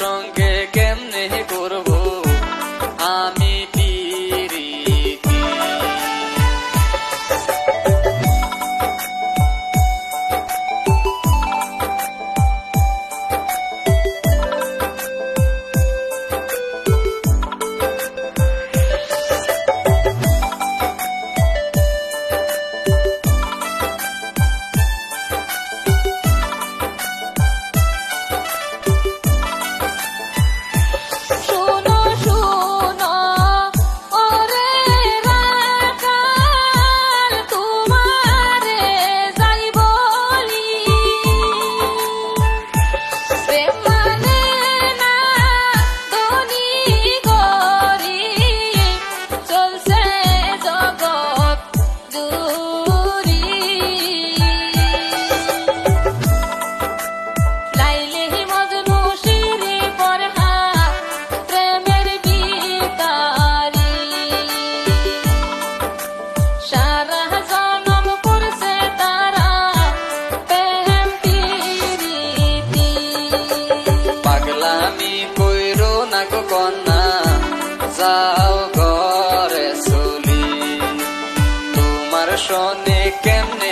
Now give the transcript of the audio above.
strong. সাজাও করে চলি তোমার শোনে কেমনে